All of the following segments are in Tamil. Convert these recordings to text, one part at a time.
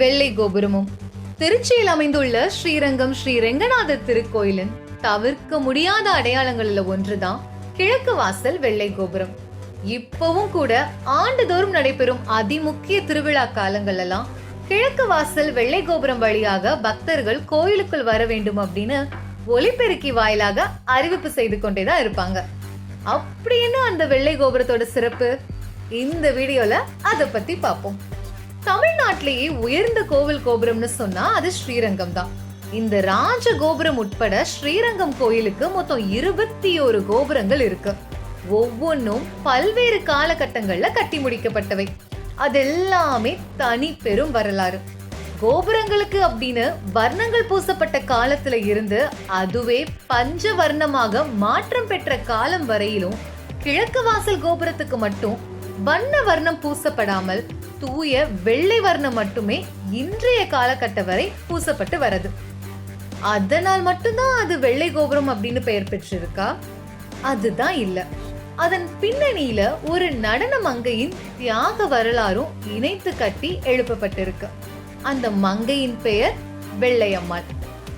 வெள்ளை கோபுரமும். திருச்சியில் அமைந்துள்ள ஸ்ரீரங்கம் ஸ்ரீ ரெங்கநாதர் திருக்கோயிலின் தவிர்க்க முடியாத அடையாளங்களில் ஒன்றுதான் கிழக்கு வாசல் வெள்ளை கோபுரம். இப்பவும் கூட ஆண்டுதோறும் நடைபெறும் அதிமுக்கிய திருவிழா காலங்கள் எல்லாம் கிழக்கு வாசல் வெள்ளை கோபுரம் வழியாக பக்தர்கள் கோயிலுக்குள் வர வேண்டும் அப்படின்னு ஒலிபெருக்கி வாயிலாக அறிவிப்பு செய்து கொண்டேதான் இருப்பாங்க. அப்படி என்ன அந்த வெள்ளை கோபுரத்தோட சிறப்பு? இந்த வீடியோல அதை பத்தி பார்ப்போம். தமிழ்நாட்டிலேயே உயர்ந்த கோவில் கோபுரம்னு சொன்னா அது ஸ்ரீரங்கம் தான் இந்த ராஜ கோபுரம் உட்பட ஸ்ரீரங்கம் கோயிலுக்கு மொத்தம் இருபத்தி ஒரு கோபுரங்கள் இருக்கு. ஒவ்வொன்றும் பல்வேறு காலகட்டங்கள்ல கட்டி முடிக்கப்பட்டவை. அதெல்லாமே தனி பெரும் வரலாறு. கோபுரங்களுக்கு அப்படின்னு வர்ணங்கள் பூசப்பட்ட காலத்துல இருந்து அதுவே பஞ்ச வர்ணமாக மாற்றம் பெற்ற காலம் வரையிலும் கிழக்கு வாசல் கோபுரத்துக்கு மட்டும் வண்ண வர்ணம் பூசப்படாமல் தூய வெள்ளை வர்ணம் மட்டுமே இன்றைய காலகட்டம் வரை பூசப்பட்டு வருது. அதனால் மட்டும்தான் அது வெள்ளை கோபுரம் அப்படின்னு பெயர் பெற்றிருக்கா? அதுதான் இல்ல. அதன் பின்னணியில ஒரு நடன மங்கையின் தியாக வரலாறும் இணைத்து கட்டி எழுப்பப்பட்டிருக்கு. அந்த மங்கையின் பெயர் வெள்ளையம்மாள்.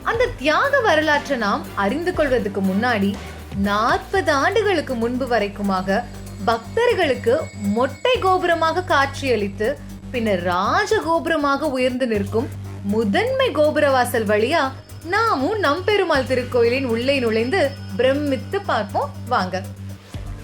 அந்த தியாக வரலாற்றை நாம் அறிந்து கொள்வதற்கு முன்னாடி நாற்பது ஆண்டுகளுக்கு முன்பு வரைக்குமாக பக்தர்களுக்கு மொட்டை கோபுரமாக காட்சியளித்து பின்னர் ராஜ கோபுரமாக உயர்ந்து நிற்கும் முதன்மை கோபுரவாசல் வழியா நாமும் நம் பெருமாள் திருக்கோயிலின் உள்ளே நுழைந்து பிரமித்து பார்ப்போம். வாங்க.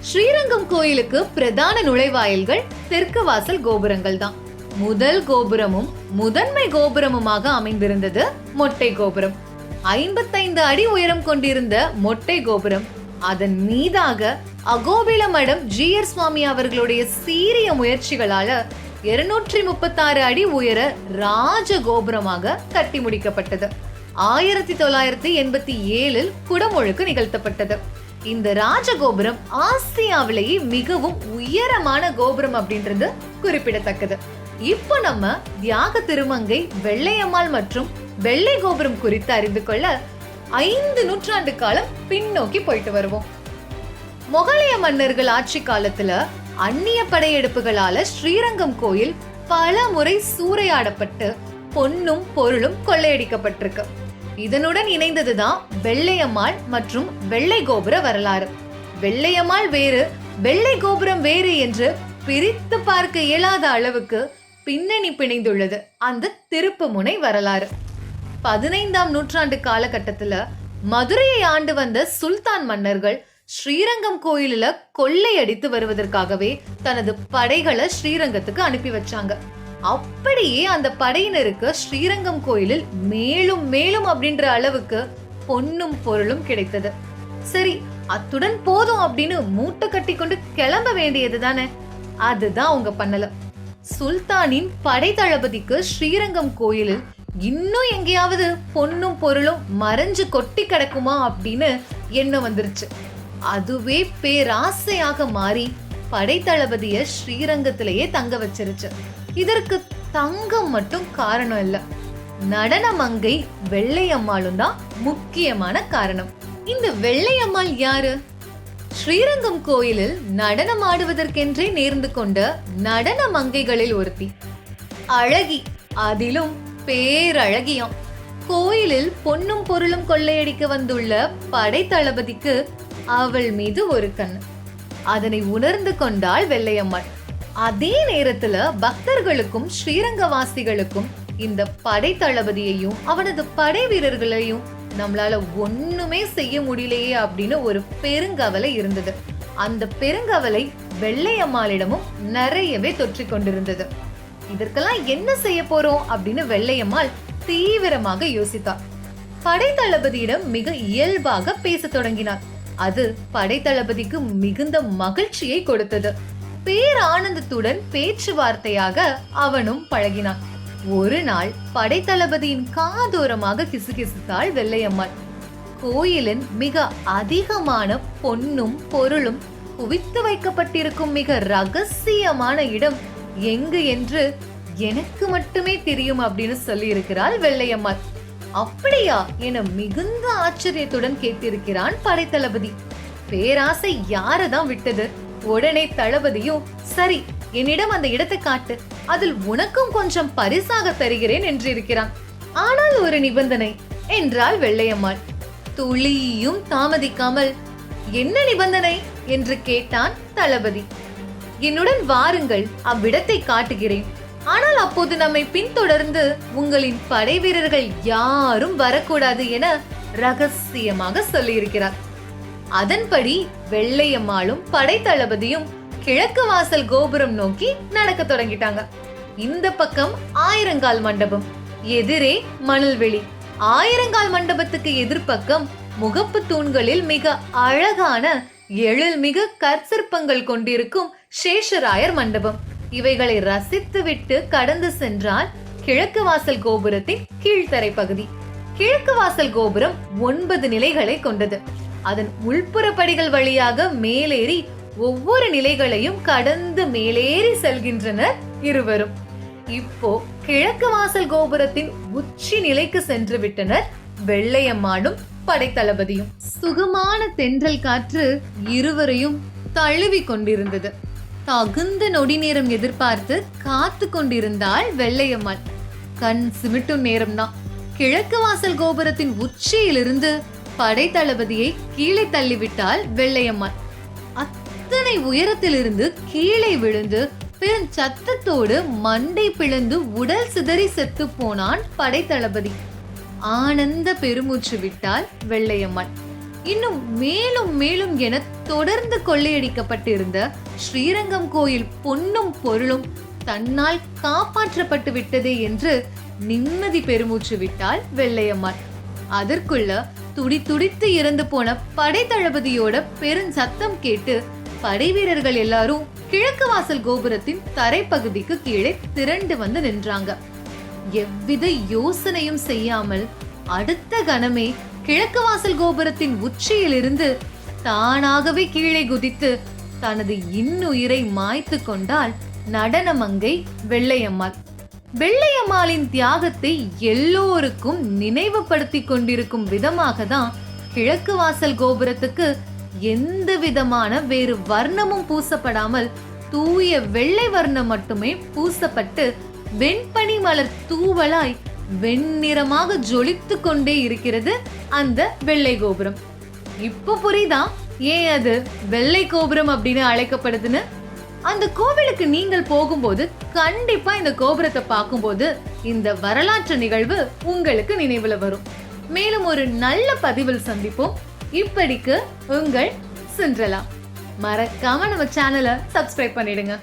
ஸ்ரீரங்கம் கோயிலுக்கு பிரதான நுழைவாயில்கள் தெற்கு வாசல் கோபுரங்கள் தான். முதல் கோபுரமும் முதன்மை கோபுரமுமாக அமைந்திருந்தது மொட்டை கோபுரம். ஐம்பத்தைந்து அடி உயரம் கொண்டிருந்த மொட்டை கோபுரம். அதன் மீதாக அகோபில மடம் ஜிஆர் சுவாமி அவர்களுடைய சீரிய முயற்சிகளால இருநூற்றி முப்பத்தாறு அடி உயர ராஜ கோபுரமாக கட்டி முடிக்கப்பட்டது. ஆயிரத்தி தொள்ளாயிரத்தி எண்பத்தி ஏழில் குடமுழுக்கு நிகழ்த்தப்பட்டது. இந்த ராஜகோபுரம் ஆசியாவிலேயே மிகவும் உயரமான கோபுரம் அப்படின்றது குறிப்பிடத்தக்கது. இப்போ நம்ம தியாக திருமங்கை வெள்ளையம்மாள் மற்றும் வெள்ளை கோபுரம் குறித்து அறிந்து கொள்ள ஐந்து நூற்றாண்டு காலம் பின்னோக்கி போயிட்டு வருவோம். மொகலைய மன்னர்கள் ஆட்சி காலத்துல அந்நிய படையெடுப்புகளால ஸ்ரீரங்கம் கோயில் பல முறை சூறையாடப்பட்டு பொன்னும் பொருளும் கொள்ளையடிக்கப்பட்டிருக்கு. இதனுடன் இணைந்ததுதான் வெள்ளையம்மாள் மற்றும் வெள்ளை கோபுர வரலாறு. வெள்ளையம்மாள் வேறு வெள்ளை கோபுரம் வேறு என்று பிரித்து பார்க்க இயலாத அளவுக்கு பின்னணி பிணைந்துள்ளது அந்த திருப்புமுனை வரலாறு. பதினைந்தாம் நூற்றாண்டு காலகட்டத்துல மதுரையை ஆண்டு வந்த சுல்தான் மன்னர்கள் ஸ்ரீரங்கம் கோயிலில் கொள்ளையடித்து வருவதற்காகவே தனது படைகளை ஸ்ரீரங்கத்துக்கு அனுப்பி வச்சாங்க. அப்படியே அந்த படையினருக்கு ஸ்ரீரங்கம் கோயிலில் மேலும் மேலும் அப்படின்ற அளவுக்கு பொன்னும் பொருளும் கிடைத்தது. சரி அத்துடன் போதும் அப்படின்னு மூட்டை கட்டி கொண்டு கிளம்ப வேண்டியது தானே? அதுதான் அவங்க பண்ணல. சுல்தானின் படை தளபதிக்கு ஸ்ரீரங்கம் கோயிலில் இன்னும் எங்கேயாவது பொன்னும் பொருளும் மறைஞ்சு கொட்டி கிடக்குமா அப்படின்னு எண்ணம் வந்துருச்சு. அதுவே பேராசையாக மாறி படைத்தளபதிய ஸ்ரீரங்கத்திலேயே தங்க வச்சிருச்சு. இதற்கு தங்கம் மட்டும் காரணம் இல்ல. நடன மங்கை வெள்ளையம்மாளும் தான் முக்கியமான காரணம். இந்த வெள்ளையம்மாள் யாரு? ஸ்ரீரங்கம் கோயிலில் நடனம் ஆடுவதற்கென்றே நேர்ந்து கொண்ட நடன மங்கைகளில் ஒருத்தி. அழகி அதிலும் பேரழகியாம். கோயிலில் பொன்னும் பொருளும் கொள்ளையடிக்க வந்துள்ள படைத்தளபதிக்கு அவள் மீது ஒரு கண். அதனை உணர்ந்து கொண்டாள் வெள்ளையம்மாள் அதே நேரத்துல பக்தர்களுக்கும் ஸ்ரீரங்கவாசிகளுக்கும் இந்த படை தளபதியையும் அவனது படை வீரர்களையும் நம்மளால ஒண்ணுமே செய்ய முடியலையே அப்படின்னு ஒரு பெருங்கவலை இருந்தது. அந்த பெருங்கவலை வெள்ளையம்மாளிடமும் நிறையவே தொற்றிக் கொண்டிருந்தது. இதற்கெல்லாம் என்ன செய்ய போறோம் அப்படின்னு வெள்ளையம்மாள் தீவிரமாக யோசித்தார் படை தளபதியிடம் மிக இயல்பாக பேசத் தொடங்கினார் அது படைத்தளபதிக்கு மிகுந்த மகிழ்ச்சியை கொடுத்தது. பேரானந்தத்துடன் பேச்சுவார்த்தையாக அவனும் பழகினான். ஒரு நாள் படைத்தளபதியின் காதோரமாக கிசுகிசுத்தாள் வெள்ளையம்மாள். கோயிலின் மிக அதிகமான பொன்னும் பொருளும் குவித்து வைக்கப்பட்டிருக்கும் மிக ரகசியமான இடம் எங்கு என்று எனக்கு மட்டுமே தெரியும் அப்படின்னு சொல்லி இருக்கிறாள் வெள்ளையம்மாள். அப்படியா என மிகுந்த ஆச்சரியத்துடன் கேட்டிருக்கிறான் படைத்தளபதி. பேராசை யாரதான் விட்டது? உடனே தளபதியும் சரி என்னிடம் அந்த இடத்தை காட்டு. அதில் உனக்கும் கொஞ்சம் பரிசாக தருகிறேன் என்றிருக்கிறான். ஆனால் ஒரு நிபந்தனை என்றாள் வெள்ளையம்மாள். துளியும் தாமதிக்காமல் என்ன நிபந்தனை? என்று கேட்டான் தளபதி. என்னுடன் வாருங்கள் அவ்விடத்தை காட்டுகிறேன். ஆனால் அப்போது நம்மை பின்தொடர்ந்து உங்களின் படை வீரர்கள் யாரும் வரக்கூடாது என ரகசியமாக சொல்லியிருக்கிறார். அதன்படி வெள்ளையம்மாளும் படை தளபதியும் கிழக்கு வாசல் கோபுரம் நோக்கி நடக்க தொடங்கிட்டாங்க. இந்த பக்கம் ஆயிரங்கால் மண்டபம் எதிரே மணல்வெளி. ஆயிரங்கால் மண்டபத்துக்கு எதிர்ப்பக்கம் முகப்பு தூண்களில் மிக அழகான எழில்மிகு கற்சிற்பங்கள் கொண்டிருக்கும் சேஷராயர் மண்டபம். இவைகளை ரசித்துவிட்டு கடந்து சென்றால் கிழக்கு வாசல் கோபுரத்தின் கீழ்த்தரை பகுதி. கிழக்கு வாசல் கோபுரம் ஒன்பது நிலைகளை கொண்டது. அதன் உள்புற படிகள் வழியாக மேலேறி ஒவ்வொரு நிலைகளையும் கடந்து மேலேறி செல்கின்றனர் இருவரும். இப்போ கிழக்கு வாசல் கோபுரத்தின் உச்சி நிலைக்கு சென்று விட்டனர் வெள்ளையம்மானும் படைத்தளபதியும். சுகமான தென்றல் காற்று இருவரையும் தழுவி கொண்டிருந்தது. தகுந்த நொடி நேரம் எதிர்பார்த்து காத்து கொண்டிருந்தாள் வெள்ளையம்மாள். கண் சிமிட்டும் நேரம்தான் கிழக்கு வாசல் கோபுரத்தின் உச்சியிலிருந்து படைத்தளபதியை கீழே தள்ளிவிட்டாள் வெள்ளையம்மாள். அத்தனை உயரத்திலிருந்து கீழே விழுந்து பெரும் சத்தத்தோடு மண்டை பிளந்து உடல் சிதறி செத்து போனான் படைத்தளபதி ஆனந்த பெருமூச்சு விட்டாள் வெள்ளையம்மாள். இன்னும் மேலும் மேலும் என தொடர்ந்து கொள்ளையடிக்கப்பட்டிருந்த ஸ்ரீரங்கம் கோயில் பொன்னும் பொருளும் தன்னால் காப்பாற்றப்பட்டு விட்டதே என்று நிம்மதி பெருமூச்சு விட்டாள் வெள்ளையம்மாள். அதற்குள்ள துடி துடித்து இறந்து போன படை தளபதியோட பெருஞ்சத்தம் கேட்டு படை வீரர்கள் எல்லாரும் கிழக்கு வாசல் கோபுரத்தின் தரைப்பகுதிக்கு கீழே திரண்டு வந்து நின்றாங்க. எவ்வித யோசனையும் செய்யாமல் அடுத்த கணமே கிழக்கு வாசல் கோபுரத்தின் உச்சியிலிருந்து தானாகவே கீழே குதித்து தனது இன்னுயிரை மாய்த்து கொண்டாள் நடனமங்கை வெள்ளையம்மாள். வெள்ளையம்மாளின் தியாகத்தை எல்லோருக்கும் நினைவுபடுத்தி கொண்டிருக்கும் விதமாக தான் கிழக்கு வாசல் கோபுரத்துக்கு எந்த விதமான வேறு வர்ணமும் பூசப்படாமல் தூய வெள்ளை வர்ணம் மட்டுமே பூசப்பட்டு வெண்பனி மலர் தூவலாய் வெண்ணிறமாக ஜொலித்து கொண்டே இருக்கிறது அந்த வெள்ளை கோபுரம். இப்போ புரியுதா? ஏன் அது வெள்ளை கோபுரம் அப்படின்னு அழைக்கப்படுதுன்னு? அந்த கோவிலுக்கு நீங்கள் போகும்போது கண்டிப்பா இந்த கோபுரத்தை பார்க்கும்போது இந்த வரலாற்று நிகழ்வு உங்களுக்கு நினைவுல வரும். மேலும் ஒரு நல்ல பதிவில் சந்திப்போம். இப்படிக்கு உங்கள் சிண்ட்ரலா மறக்காம நம்ம சேனலை சப்ஸ்கிரைப் பண்ணிடுங்க.